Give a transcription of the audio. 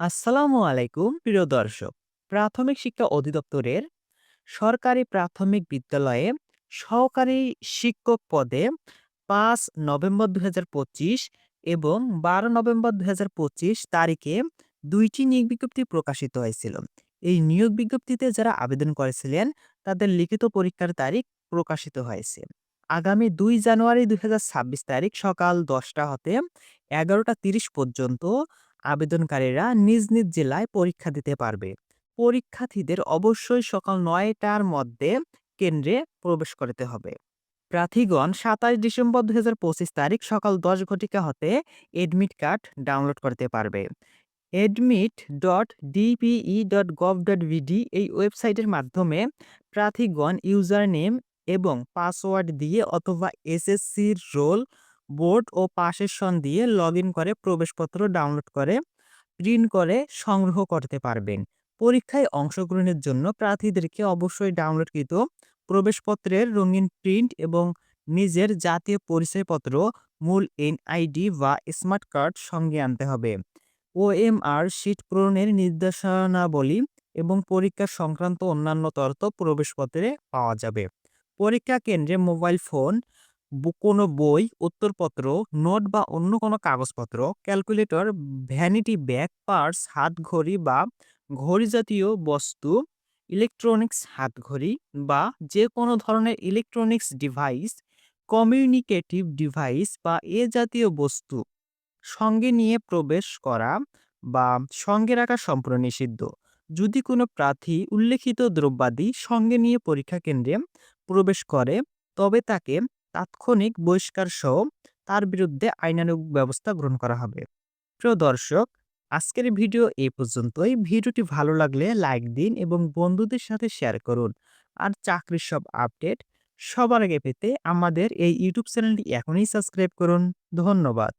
আসসালামু আলাইকুম, প্রিয় দর্শক। প্রাথমিক শিক্ষা অধিদপ্তরের সরকারি প্রাথমিক বিদ্যালয়ে সহকারী শিক্ষক পদে পাঁচ নভেম্বর দুই এবং বারো নভেম্বর দুই তারিখে দুইটি নিয়োগ বিজ্ঞপ্তি প্রকাশিত হয়েছিল। এই নিয়োগ বিজ্ঞপ্তিতে যারা আবেদন করেছিলেন, তাদের লিখিত পরীক্ষার তারিখ প্রকাশিত হয়েছে। আগামী দুই জানুয়ারি দুই হাজার ছাব্বিশ তারিখ সকাল দশটা হতে এগারোটা তিরিশ পর্যন্ত আবেদনকারীরা নিজ নিজ জেলায় পরীক্ষা দিতে পারবে। পরীক্ষার্থীদের অবশ্যই সকাল নয়টার মধ্যে কেন্দ্রে প্রবেশ করতে হবে। প্রার্থীগণ সাতাশ ডিসেম্বর দুই তারিখ সকাল দশ ঘটিকা হতে এডমিট কার্ড ডাউনলোড করতে পারবে। Admit dot DPE dot gov dot BD এই ওয়েবসাইটের মাধ্যমে প্রার্থীগণ ইউজার নেম এবং পাসওয়ার্ড দিয়ে অথবা এসএসসির রোল বোর্ড ও পাশের সন দিয়ে লগ করে প্রবেশপত্র ডাউনলোড করে, প্রিন্ট করে সংগ্রহ করতে পারবেন। পরীক্ষায় অংশগ্রহণের জন্য প্রার্থীদেরকে অবশ্যই ডাউনলোডকৃত প্রবেশপত্রের রঙিন প্রিন্ট এবং নিজের জাতীয় পরিচয়পত্র, মূল এনআইডি বা স্মার্ট কার্ড সঙ্গে আনতে হবে। ওএমআর শীট পূরণের নির্দেশনাবলী এবং পরীক্ষা সংক্রান্ত অন্যান্য তথ্য প্রবেশপত্রে পাওয়া যাবে। পরীক্ষা কেন্দ্রে মোবাইল ফোন কোনো বই, উত্তরপত্র, নোট বা অন্য কোনো কাগজপত্র, ক্যালকুলেটর, ভ্যানিটি ব্যাগ, পার্স, হাতঘড়ি বা ঘড়ি জাতীয় বস্তু, ইলেকট্রনিক্স হাতঘড়ি বা যে কোনো ধরনের ইলেকট্রনিক্স ডিভাইস, কমিউনিকেটিভ ডিভাইস বা এ জাতীয় বস্তু সঙ্গে নিয়ে প্রবেশ করা বা সঙ্গে রাখা সম্পূর্ণ নিষিদ্ধ। যদি কোনো প্রার্থী উল্লেখিত দ্রব্যাদি সঙ্গে নিয়ে পরীক্ষা কেন্দ্রে প্রবেশ করে, তবে তাকে তাৎক্ষণিক বহিষ্কার সহ তার বিরুদ্ধে আইনানুগ ব্যবস্থা গ্রহণ করা হবে। প্রিয় দর্শক, আজকের ভিডিও এই পর্যন্তই। ভিডিওটি ভালো লাগলে লাইক দিন এবং বন্ধুদের সাথে শেয়ার করুন। আর চাকরির সব আপডেট সবার আগে পেতে আমাদের এই ইউটিউব চ্যানেলটি এখনই সাবস্ক্রাইব করুন। ধন্যবাদ।